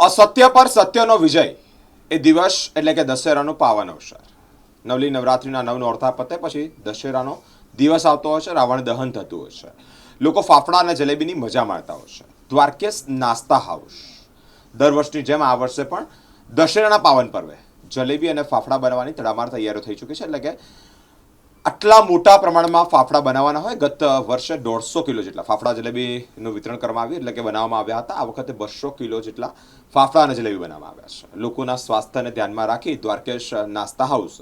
અસત્ય પર સત્યનો વિજય એ દિવસ એટલે કે દશેરાનો પાવન અવસર. નવલી નવરાત્રિના નવ નોરતા પતે પછી દશેરાનો દિવસ આવતો હોય છે, રાવણ દહન થતું હોય છે. લોકો ફાફડા અને જલેબીની મજા માણતા હોય છે. દ્વારકેશ નાસ્તા હાઉસ દર વર્ષની જેમ આ વર્ષે પણ દશેરાના પાવન પર્વે જલેબી અને ફાફડા બનાવવાની તડામાર તૈયારીઓ થઈ ચૂકી છે, એટલે કે આટલા મોટા પ્રમાણમાં ફાફડા બનાવવાના હોય? ગત વર્ષે દોઢસો કિલો જેટલા ફાફડા જલેબીનું વિતરણ કરવામાં આવ્યું, એટલે કે બનાવવામાં આવ્યા હતા. આ વખતે બસો કિલો જેટલા ફાફડા અને જલેબી બનાવવામાં આવ્યા છે. લોકોના સ્વાસ્થ્યને ધ્યાનમાં રાખી દ્વારકેશ નાસ્તા હાઉસ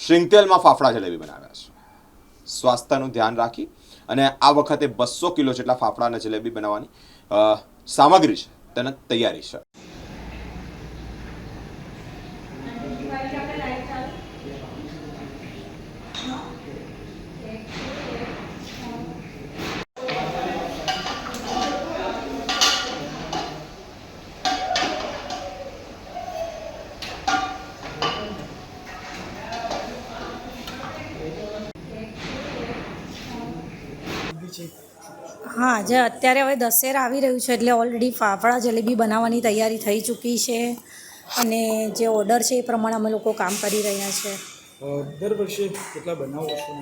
શ્રીંગતેલમાં ફાફડા જલેબી બનાવ્યા છે. સ્વાસ્થ્યનું ધ્યાન રાખી અને આ વખતે બસો કિલો જેટલા ફાફડા અને જલેબી બનાવવાની સામગ્રી છે, તેને તૈયારી છે. હા જે અત્યારે હવે દશેરા આવી રહ્યું છે એટલે ઓલરેડી ફાફડા જલેબી બનાવવાની તૈયારી થઈ ચૂકી છે અને જે ઓર્ડર છે એ પ્રમાણે અમે લોકો કામ કરી રહ્યા છે. દર વર્ષે કેટલા બનાવો છો છો?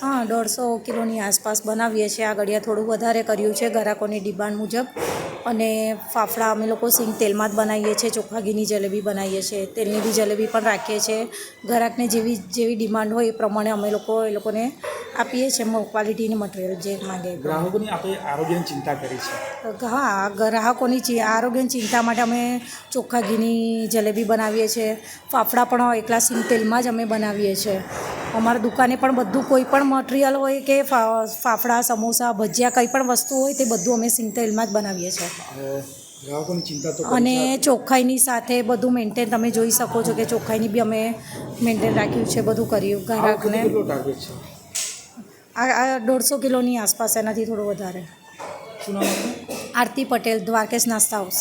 હા દોઢસો કિલોની આસપાસ બનાવીએ છીએ. આ ઘડિયા થોડું વધારે કર્યું છે ગ્રાહકોની ડિમાન્ડ મુજબ. અને ફાફડા અમે લોકો સિંગ તેલમાં જ બનાવીએ છીએ ચોખ્ખા ઘીની જલેબી બનાવીએ છીએ તેલની બી જલેબી પણ રાખીએ છીએ. ગ્રાહકને જેવી જેવી ડિમાન્ડ હોય એ પ્રમાણે અમે લોકો એ લોકોને આપીએ છીએ ક્વોલિટીની મટીરિયલ જે માંગે ગ્રાહકોની આપણે આરોગ્યની ચિંતા કરી છે. હા ગ્રાહકોની ચિ- આરોગ્યની ચિંતા માટે અમે ચોખ્ખા ઘીની જલેબી બનાવીએ છીએ. ફાફડા પણ એકલા સિંગ તેલમાં જ અમે બનાવીએ છીએ. અમારા દુકાને પણ બધું કોઈ પણ મટીરિયલ હોય કે ફાફડા સમોસા ભજીયા કંઈ પણ વસ્તુ હોય તે બધું અમે સિંગતેલમાં જ બનાવીએ છીએ. અને ચોખ્ખાઈની સાથે બધું મેન્ટેન તમે જોઈ શકો છો કે ચોખ્ખાઈની બી અમે મેન્ટેન રાખ્યું છે બધું કર્યું ગ્રાહકને આ દોઢસો કિલોની આસપાસ એનાથી થોડું વધારે. આરતી પટેલ દ્વારકેશ નાસ્તા હાઉસ